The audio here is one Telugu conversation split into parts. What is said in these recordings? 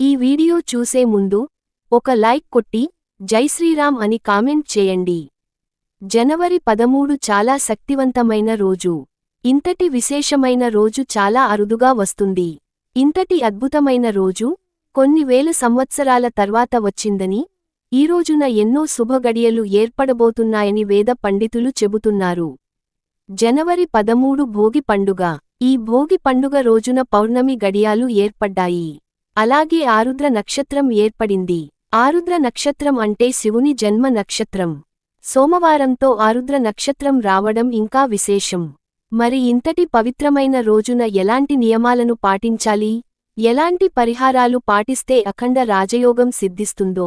ఈ వీడియో చూసే ముందు ఒక లైక్ కొట్టి జై శ్రీరామ్ అని కామెంట్ చేయండి. జనవరి పదమూడు చాలా శక్తివంతమైన రోజు. ఇంతటి విశేషమైన రోజు చాలా అరుదుగా వస్తుంది. ఇంతటి అద్భుతమైన రోజు కొన్ని వేల సంవత్సరాల తర్వాత వచ్చిందని ఈ రోజున ఎన్నో శుభగడియలు ఏర్పడబోతున్నాయని వేద పండితులు చెబుతున్నారు. జనవరి పదమూడు భోగి పండుగ. ఈ భోగి పండుగ రోజున పౌర్ణమి గడియాలు ఏర్పడ్డాయి. అలాగే ఆరుద్ర నక్షత్రం ఏర్పడింది. ఆరుద్ర నక్షత్రం అంటే శివుని జన్మ నక్షత్రం. సోమవారంతో ఆరుద్ర నక్షత్రం రావడం ఇంకా విశేషం. మరి ఇంతటి పవిత్రమైన రోజున ఎలాంటి నియమాలను పాటించాలి? ఎలాంటి పరిహారాలు పాటిస్తే అఖండ రాజయోగం సిద్ధిస్తుందో?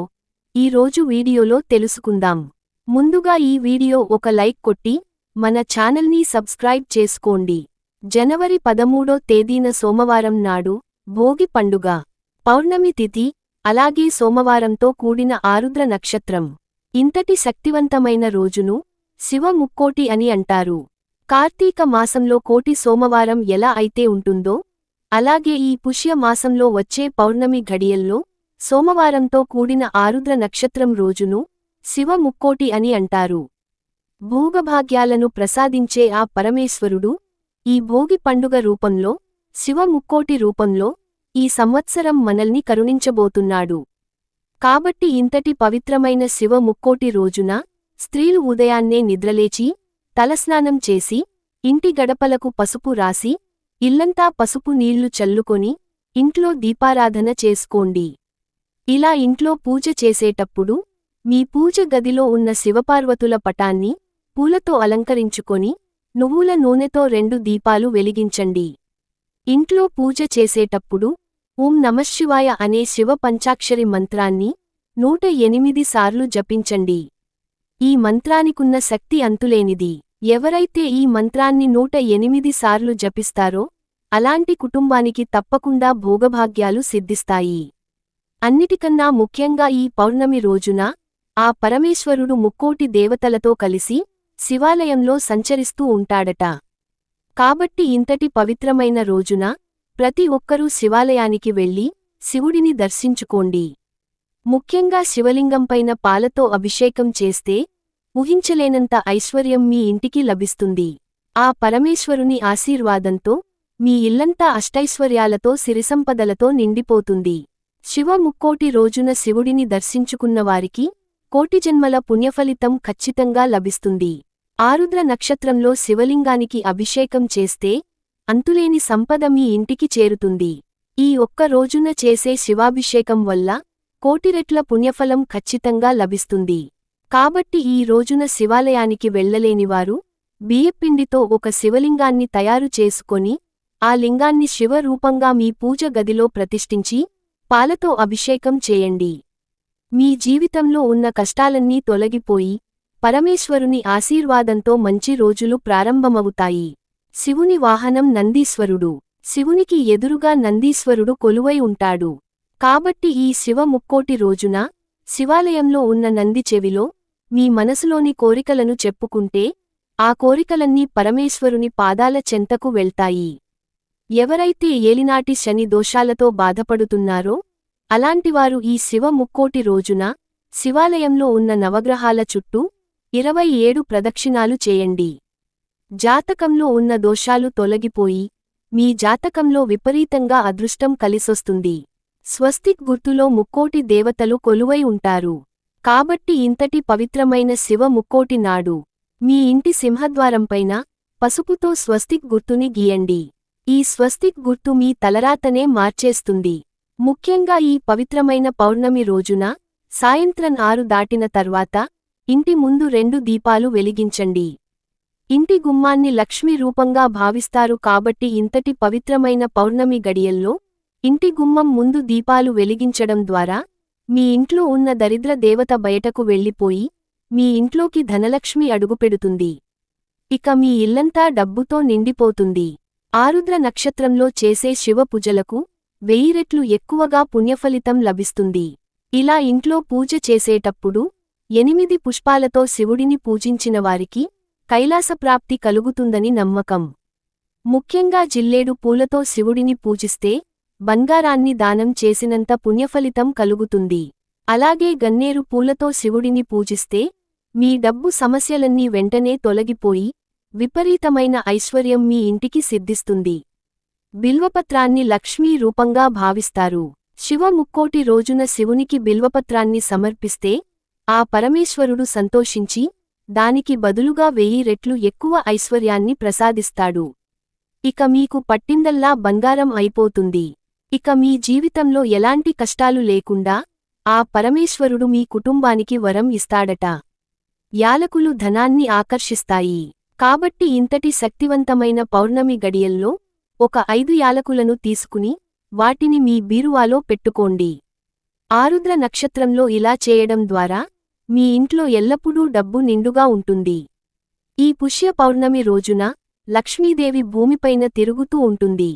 ఈ రోజు వీడియోలో తెలుసుకుందాం. ముందుగా ఈ వీడియో ఒక లైక్ కొట్టి మన ఛానల్ని సబ్స్క్రైబ్ చేసుకోండి. జనవరి పదమూడో తేదీన సోమవారం నాడు భోగి పండుగ. పౌర్ణమి తిథి అలాగే సోమవారంతో కూడిన ఆరుద్ర నక్షత్రం. ఇంతటి శక్తివంతమైన రోజును శివ ముక్కోటి అని అంటారు. కార్తీక మాసంలో కోటి సోమవారం ఎలా అయితే ఉంటుందో అలాగే ఈ పుష్య మాసంలో వచ్చే పౌర్ణమి ఘడియల్లో సోమవారంతో కూడిన ఆరుద్ర నక్షత్రం రోజును శివ ముక్కోటి అని అంటారు. భోగభాగ్యాలను ప్రసాదించే ఆ పరమేశ్వరుడు ఈ భోగి పండుగ రూపంలో శివ ముక్కోటి రూపంలో ఈ సంవత్సరం మనల్ని కరుణించబోతున్నాడు. కాబట్టి ఇంతటి పవిత్రమైన శివ ముక్కోటి రోజున స్త్రీలు ఉదయాన్నే నిద్రలేచి తలస్నానం చేసి ఇంటి గడపలకు పసుపు రాసి ఇల్లంతా పసుపు నీళ్ళు చల్లుకొని ఇంట్లో దీపారాధన చేసుకోండి. ఇలా ఇంట్లో పూజ చేసేటప్పుడు మీ పూజ గదిలో ఉన్న శివపార్వతుల పటాన్ని పూలతో అలంకరించుకొని నువ్వుల నూనెతో రెండు దీపాలు వెలిగించండి. ఇంట్లో పూజ చేసేటప్పుడు ఓం నమశివాయ అనే శివ పంచాక్షరి మంత్రాన్ని నూట ఎనిమిది సార్లు జపించండి. ఈ మంత్రానికున్న శక్తి అంతులేనిది. ఎవరైతే ఈ మంత్రాన్ని నూట ఎనిమిది సార్లు జపిస్తారో అలాంటి కుటుంబానికి తప్పకుండా భోగభాగ్యాలు సిద్ధిస్తాయి. అన్నిటికన్నా ముఖ్యంగా ఈ పౌర్ణమి రోజున ఆ పరమేశ్వరుడు ముక్కోటి దేవతలతో కలిసి శివాలయంలో సంచరిస్తూ ఉంటాడట. కాబట్టి ఇంతటి పవిత్రమైన రోజున ప్రతి ఒక్కరూ శివాలయానికి వెళ్ళి శివుడిని దర్శించుకోండి. ముఖ్యంగా శివలింగంపైన పాలతో అభిషేకం చేస్తే ఊహించలేనంత ఐశ్వర్యం మీ ఇంటికి లభిస్తుంది. ఆ పరమేశ్వరుని ఆశీర్వాదంతో మీ ఇల్లంతా అష్టైశ్వర్యాలతో సిరిసంపదలతో నిండిపోతుంది. శివ ముక్కోటి రోజున శివుడిని దర్శించుకున్నవారికి కోటి జన్మల పుణ్యఫలితం ఖచ్చితంగా లభిస్తుంది. ఆరుద్ర నక్షత్రంలో శివలింగానికి అభిషేకం చేస్తే అంతులేని సంపద మీ ఇంటికి చేరుతుంది. ఈ ఒక్క రోజున చేసే శివాభిషేకం వల్ల కోటిరెట్ల పుణ్యఫలం ఖచ్చితంగా లభిస్తుంది. కాబట్టి ఈ రోజున శివాలయానికి వెళ్ళలేనివారు బియ్యపిండితో ఒక శివలింగాన్ని తయారు చేసుకొని ఆ లింగాన్ని శివరూపంగా మీ పూజ గదిలో ప్రతిష్ఠించి పాలతో అభిషేకం చేయండి. మీ జీవితంలో ఉన్న కష్టాలన్నీ తొలగిపోయి పరమేశ్వరుని ఆశీర్వాదంతో మంచి రోజులు ప్రారంభమవుతాయి. శివుని వాహనం నందీశ్వరుడు. శివునికి ఎదురుగా నందీశ్వరుడు కొలువై ఉంటాడు. కాబట్టి ఈ శివ ముక్కోటి రోజున శివాలయంలో ఉన్న నంది చెవిలో మీ మనసులోని కోరికలను చెప్పుకుంటే ఆ కోరికలన్నీ పరమేశ్వరుని పాదాల చెంతకు వెళ్తాయి. ఎవరైతే ఏలినాటి శని దోషాలతో బాధపడుతున్నారో అలాంటివారు ఈ శివ ముక్కోటి రోజున శివాలయంలో ఉన్న నవగ్రహాల చుట్టూ ఇరవై ఏడు ప్రదక్షిణాలు చేయండి. జాతకంలో ఉన్న దోషాలు తొలగిపోయి మీ జాతకంలో విపరీతంగా అదృష్టం కలిసొస్తుంది. స్వస్తిక్ గుర్తులో ముక్కోటి దేవతలు కొలువై ఉంటారు. కాబట్టి ఇంతటి పవిత్రమైన శివ ముక్కోటి నాడు మీ ఇంటి సింహద్వారంపైన పసుపుతో స్వస్తిక్ గుర్తుని గీయండి. ఈ స్వస్తిక్ గుర్తు మీ తలరాతనే మార్చేస్తుంది. ముఖ్యంగా ఈ పవిత్రమైన పౌర్ణమి రోజున సాయంత్రం ఆరు దాటిన తర్వాత ఇంటి ముందు రెండు దీపాలు వెలిగించండి. ఇంటి గుమ్మాన్ని లక్ష్మీ రూపంగా భావిస్తారు కాబట్టి ఇంతటి పవిత్రమైన పౌర్ణమి గడియల్లో ఇంటి గుమ్మం ముందు దీపాలు వెలిగించడం ద్వారా మీ ఇంట్లో ఉన్న దరిద్ర దేవత బయటకు వెళ్ళిపోయి మీ ఇంట్లోకి ధనలక్ష్మి అడుగుపెడుతుంది. ఇక మీ ఇల్లంతా డబ్బుతో నిండిపోతుంది. ఆరుద్ర నక్షత్రంలో చేసే శివపూజలకు వెయ్యిరెట్లు వెయ్యి రెట్లు ఎక్కువగా పుణ్యఫలితం లభిస్తుంది. ఇలా ఇంట్లో పూజ చేసేటప్పుడు ఎనిమిది పుష్పాలతో శివుడిని పూజించిన వారికి కైలాసప్రాప్తి కలుగుతుందని నమ్మకం. ముఖ్యంగా జిల్లేడు పూలతో శివుడిని పూజిస్తే బంగారాన్ని దానం చేసినంత పుణ్యఫలితం కలుగుతుంది. అలాగే గన్నేరు పూలతో శివుడిని పూజిస్తే మీ డబ్బు సమస్యలన్నీ వెంటనే తొలగిపోయి విపరీతమైన ఐశ్వర్యం మీ ఇంటికి సిద్ధిస్తుంది. బిల్వపత్రాన్ని లక్ష్మీ రూపంగా భావిస్తారు. శివ ముక్కోటి రోజున శివునికి బిల్వపత్రాన్ని సమర్పిస్తే ఆ పరమేశ్వరుడు సంతోషించి దానికి బదులుగా వెయ్యి రెట్లు ఎక్కువ ఐశ్వర్యాన్ని ప్రసాదిస్తాడు. ఇక మీకు పట్టిందల్లా బంగారం అయిపోతుంది. ఇక మీ జీవితంలో ఎలాంటి కష్టాలు లేకుండా ఆ పరమేశ్వరుడు మీ కుటుంబానికి వరం ఇస్తాడట. యాలకులు ధనాన్ని ఆకర్షిస్తాయి. కాబట్టి ఇంతటి శక్తివంతమైన పౌర్ణమి గడియల్లో ఒక ఐదు యాలకులను తీసుకుని వాటిని మీ బీరువాలో పెట్టుకోండి. ఆరుద్ర నక్షత్రంలో ఇలా చేయడం ద్వారా మీ ఇంట్లో ఎల్లప్పుడూ డబ్బు నిండుగా ఉంటుంది. ఈ పుష్య పౌర్ణమి రోజున లక్ష్మీదేవి భూమిపైన తిరుగుతూ ఉంటుంది.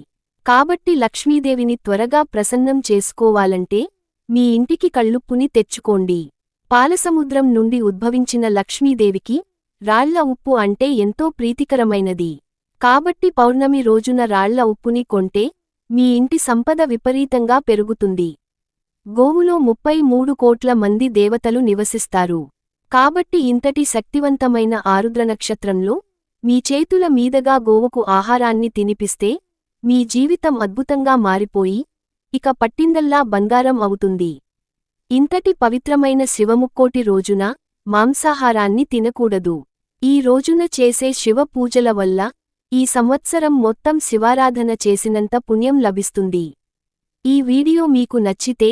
కాబట్టి లక్ష్మీదేవిని త్వరగా ప్రసన్నం చేసుకోవాలంటే మీ ఇంటికి కళ్ళుప్పుని తెచ్చుకోండి. పాలసముద్రం నుండి ఉద్భవించిన లక్ష్మీదేవికి రాళ్ళ ఉప్పు అంటే ఎంతో ప్రీతికరమైనది. కాబట్టి పౌర్ణమి రోజున రాళ్ళ ఉప్పుని కొంటే మీ ఇంటి సంపద విపరీతంగా పెరుగుతుంది. గోవులో ముప్పై మూడు కోట్ల మంది దేవతలు నివసిస్తారు. కాబట్టి ఇంతటి శక్తివంతమైన ఆరుద్ర నక్షత్రంలో మీ చేతుల మీదగా గోవుకు ఆహారాన్ని తినిపిస్తే మీ జీవితం అద్భుతంగా మారిపోయి ఇక పట్టిందల్లా బంగారం అవుతుంది. ఇంతటి పవిత్రమైన శివముక్కోటి రోజున మాంసాహారాన్ని తినకూడదు. ఈ రోజున చేసే శివ పూజల వల్ల ఈ సంవత్సరం మొత్తం శివారాధన చేసినంత పుణ్యం లభిస్తుంది. ఈ వీడియో మీకు నచ్చితే